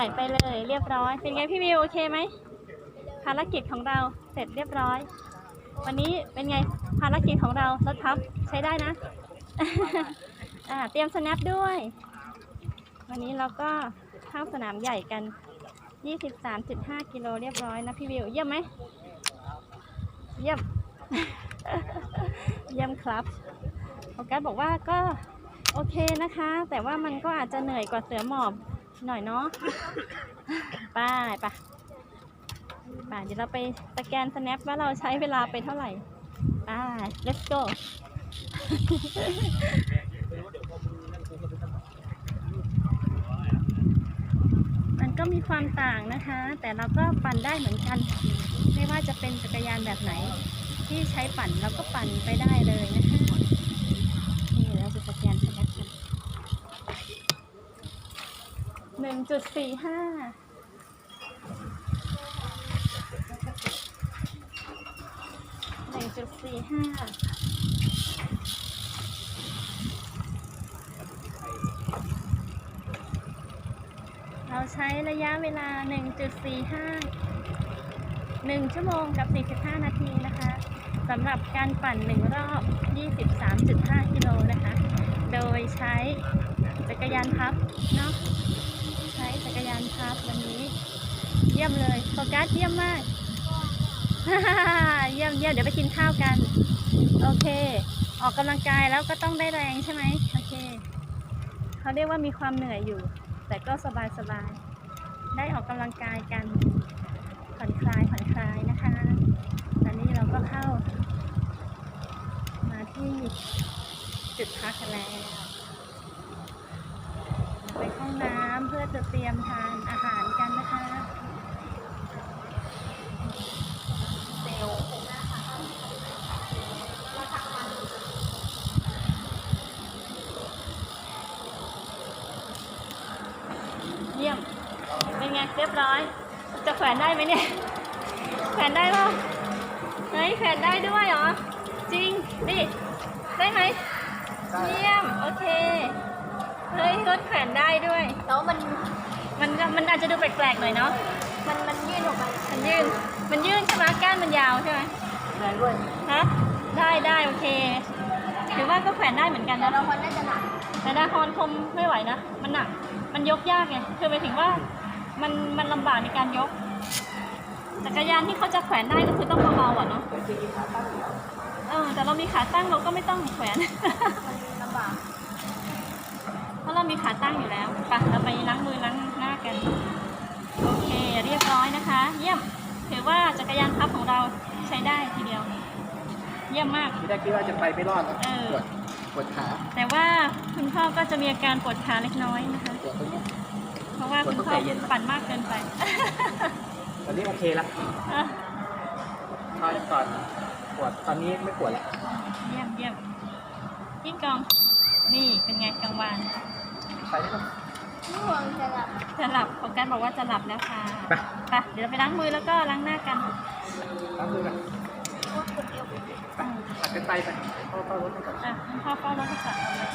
ายไปเลย เรียบร้อย เป็นไงพี่วิวโอเคไหมภารกิจของเราเสร็จเรียบร้อย วันนี้เป็นไงภารกิจของเรารถทับใช้ได้นะ อ่าเตรียมสแนปด้วย วันนี้เราก็เข้าสนามใหญ่กัน 23.5 กิโลเรียบร้อยนะพี่วิว เยี่ยมไหม เยี่ยม เยี่ยมครับโอกัสบอกว่าก็โอเคนะคะ แต่ว่ามันก็อาจจะเหนื่อยกว่าเสือหมอบ หน่อยเนาะไปไปไปเดี๋ยวเราไปสแกน snap ว่าเราใช้เวลาไปเท่าไหร่ไป let's go มันก็มีความต่างนะคะ แต่เราก็ปั่นได้เหมือนกัน ไม่ว่าจะเป็นจักรยานแบบไหน ที่ใช้ปั่นเราก็ปั่นไปได้เลยนะคะ นี่เราจะสแกนสแกนกันห นึ่งจุดสี่ห้าหนึ่งจุดสี่ห้าเราใช้ระยะเวลา 1.45 1 ชั่วโมงกับ 45 นาทีนะคะสำหรับการปั่น 1 รอบ 23.5 กิโลนะคะ โดยใช้จักรยานพับเนาะ ช้จักรยานพับวันนี้ เยี่ยมเลยโฟกัสเยี่ยมมากเยี่ยมเยี่ยมเดี๋ยวไปกินข้าวกัน โอเค ออกกำลังกายแล้วก็ต้องได้แรงใช่ไหมโอเคเขาเรียกว่ามีความเหนื่อยอยู่ แต่ก็สบายสบายได้ออกกำลังกายกัน ผ่อนคลายผ่อนคลายนะคะ ตอนนี้เราก็เข้า มาที่จุดพักกันแล้วไปห้องน้ำเพื่อจะเตรียมทานอาหารกันนะคะเซลลเยี่ยม เป็นไงเรียบร้อย จะแข วนได้ไหมเนี่ยแขวนได้ป่ะเฮ้ยแขวนได้ด้วยเหรอ จริง ดิได้ไหมเยี่ยม โอเค เฮ้ยรถแขวนได้ด้วย แล้วมัน มันก็มันอาจจะดูแปลกๆหน่อยเนาะ มันมันยื่นออกมามันยื่นมันยื่นใช่ไหมก้านมันยาวใช่ไหมแรงด้วยฮะได้ได้โอเคถือว่าก็แขวนได้เหมือนกันแต่นะเราคนน่าจะหนักแต่ดาคอนคมไม่ไหวนะ มันหนัก มันยกยากไง คือหมายถึงว่ามันมันลำบากในการยก จักรยานที่เขาจะแขวนได้ก็คือต้องเบาๆอะเนาะแต่จริงๆขาตั้งอยู่แล้วเออแต่เรามีขาตั้งเราก็ไม่ต้องแขวนมันลำบากเพราะเรามีขาตั้งอยู่แล้วไปเราไปล้างมือล้างหน้ากัน โอเคเรียบร้อยนะคะ เยี่ยมถือว่าจักรยานพับของเราใช้ได้ทีเดียว เยี่ยมมากที่แรกคิดว่าจะไปไม่รอดนะเออปวดปวดขา แต่ว่าคุณพ่อก็จะมีอาการปวดขาเล็กน้อยนะคะปวดตรงนี้เพราะว่าคุณพ่อปั่นมากเกินไป ตอนนี้โอเคละอะตอนก่อนปวดตอนนี้ไม่ปวดแล้วเยี่ยมเยี่ยมยิ่งกอง นี่เป็นไงกลางวันไปได้ปะง่วงจะหลับ จะหลับโฟกัสบอกว่าจะหลับแล้วค่ะไป ไปเดี๋ยวเราไปล้างมือแล้วก็ล้างหน้ากันล้างมือกันง่วงคนเดียวไปตัดกันไปไปเข้าเข้ารถไปก่อน อะคุณพ่อเฝ้ารถให้ก่อนเอาเลย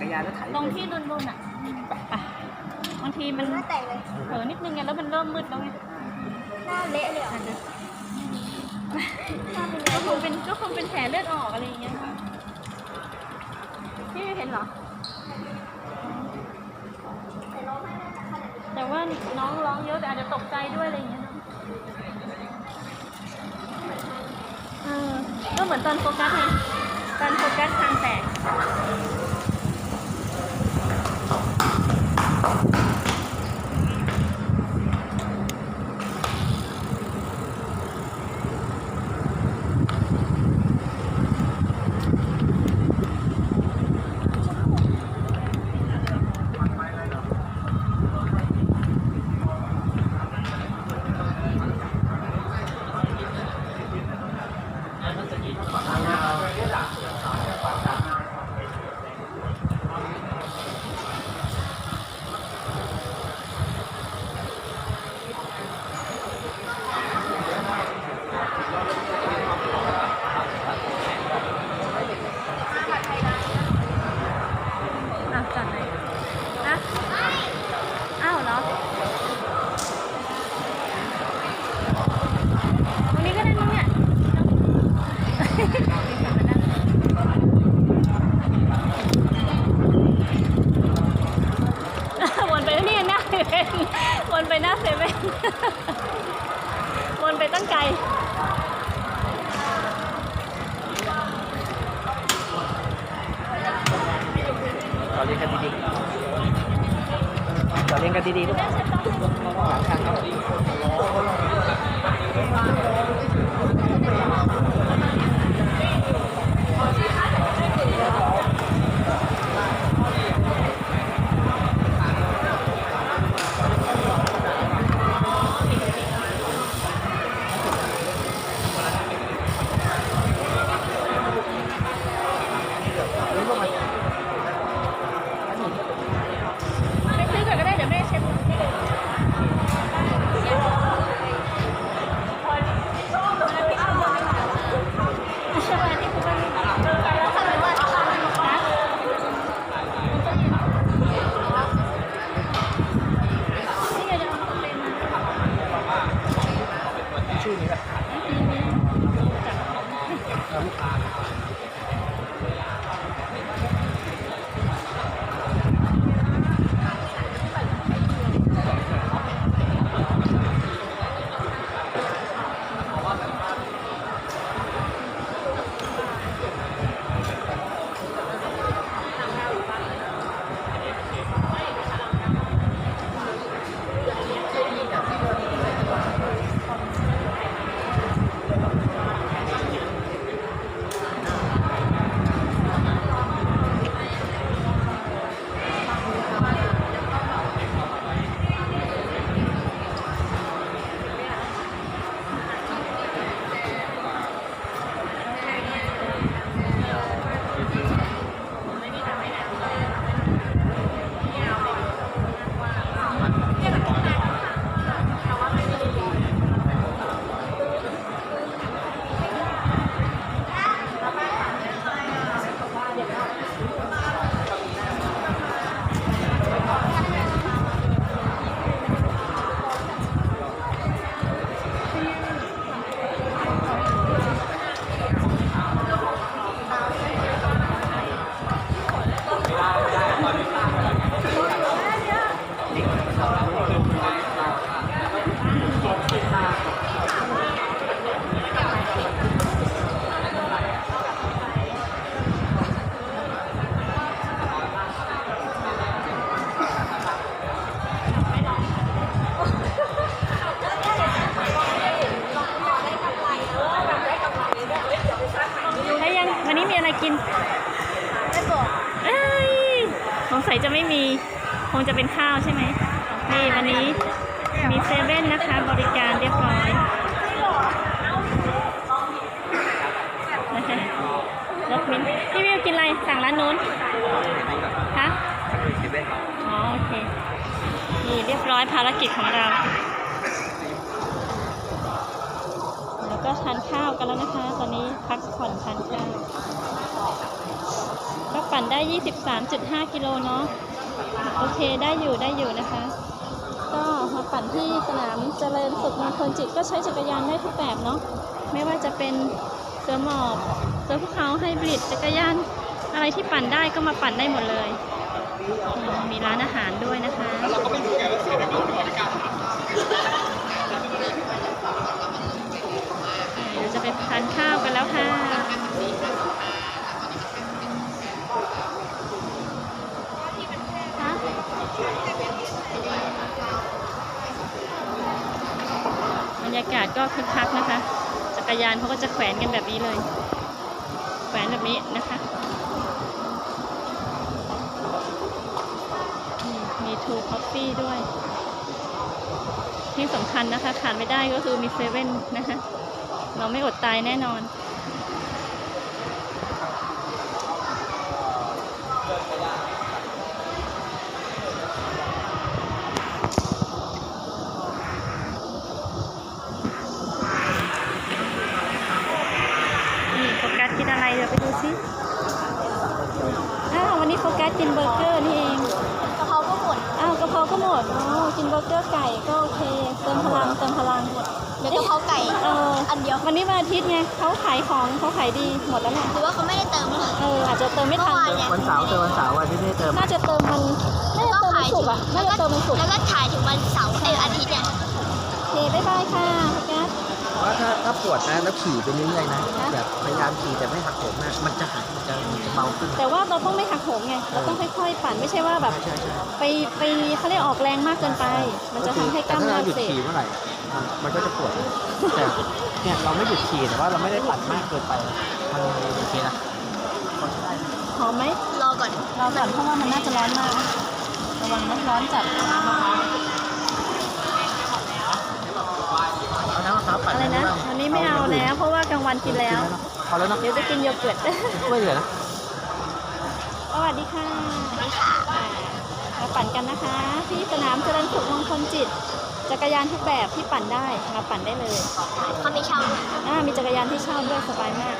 จักรยานแล้วถ่ายตรงที่ดุนๆอะไปบางทีมันหน้าแตกเลยเผลอนิดนึงไงแล้วมันเริ่มมืดแล้วไงหน้าเละเลยเหรออาจจะหน้าเป็นก็เละคงเป็นก็คงเป็นแผลเลือดออกอะไรอย่างเงี้ยค่ะพี่เห็นเหรอ แต่เราไม่น่าจะขนาดนี้แต่ว่าน้องร้องเยอะแต่อาจจะตกใจด้วยอะไรอย่างเงี้ยเนอะเออก็เหมือนตอนโฟกัสไงตอนโฟกัสทางแตก you เซเว่นวนไปหน้าเซเว่นวนไปตั้งไกลต่อเรียนกันดีๆต่อเรียนกันดีๆลูกหลังทางครับ ชื่อนี้แหละ คงจะเป็นข้าวใช่ไหมนี่วันนี้มีเซเว่นนะคะ บริการเรียบร้อยรถมินพี่วิวกินอะไร สั่งร้านนู้นคะอ๋อโอเค นี่เรียบร้อยภารกิจของเรา แล้วก็ทานข้าวกันแล้วนะคะ ตอนนี้พักผ่อนทานข้าวก็ปั่นได้ 23.5 กิโลเนาะ โอเคได้อยู่ได้อยู่นะคะ ก็มาปั่นที่สนามเจริญสุขมงคลจิตก็ใช้จักรยานได้ทุกแบบเนาะไม่ว่าจะเป็นเสือหมอบเสือภูเขาไฮบริดจักรยานอะไรที่ปั่นได้ก็มาปั่นได้หมดเลย มีร้านอาหารด้วยนะคะเยานเขาก็จะแขวนกันแบบนี้เลย แขวนแบบนี้นะคะ มีทูคอฟฟี่ด้วย ที่สำคัญนะคะ ขาดไม่ได้ก็คือมีเซเว่นนะคะ เราไม่อดตายแน่นอน วันนี้โฟกัสกินเบอร์เกอร์นี่เองกะเพราก็หมดอ้าวกะเพราก็หมดอ๋อกินเบอร์เกอร์ไก่ก็โอเคเติมพลังเติมพลังเดี๋ยวกะเพราไก่เอออันเดียววันนี้วันอาทิตย์ไงเขาขายของเขาขายดีหมดแล้วแหละหรือว่าเขาไม่ได้เติมหรอเอออาจจะเติมไม่ทันเมื่อวานเนี่ยวันเสาร์เจอวันเสาร์วันที่นี่เติมน่าจะเติมมันน่าจะเติมมันสุกร์อะน่าจะเติมมันสุกร์แล้วก็ถ่ายถึงวันเสาร์เอออาทิตย์เนี่ยโอเคบ๊ายบายค่ะโฟกัสว่าถ้าถ้าปวดนะแล้วขี่ไปเรื่อยๆนะฮะแบบพยายามขี่แต่ไม่หักโหมมากมันจะหายมัน จะมันจะเบาขึ้น แต่ว่าเราต้องไม่หักโหมไง เราต้องค่อยๆปั่นไม่ใช่ว่าแบบ ใช่ใช่ไปไปเขาเรียกออกแรงมากเกินไป มันจะทำให้กแต่ล้ามถ้าเนื้อเราหยุดเสียขี่เมื่อไหร่มันมันก็จะปวดแต่เนี่ยเราไม่หยุดขี่แต่ว่าเราไม่ได้ปั่นมากเกินไปมันโอเคนะหอมไหม รอก่อน เราก่อนเพราะว่ามันน่าจะร้อนมากระวังนะร้อนจัด เอาน้ำมะพร้าวปั่นอะไรนะ บ้างวันนี้ไม่เอาแล้ว เพราะว่ากลางวันกินแล้ว พอแล้วเนาะเดี๋ยวจะกินโยเกิร์ต ไม่เหลือนะ สวัสดีค่ะอ่ามาปั่นกันนะคะ ที่สนามเจริญสุขมงคลจิต จักรยานทุกแบบที่ปั่นได้มาปั่นได้เลยเขาไม่เช่าด้วยอ่ามีจักรยานที่เช่าด้วยสบายมาก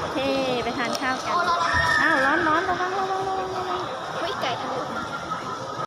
โอเคไปทานข้าวกันโอ้รอรอรออ้าวร้อนร้อนระวังระวังระวัง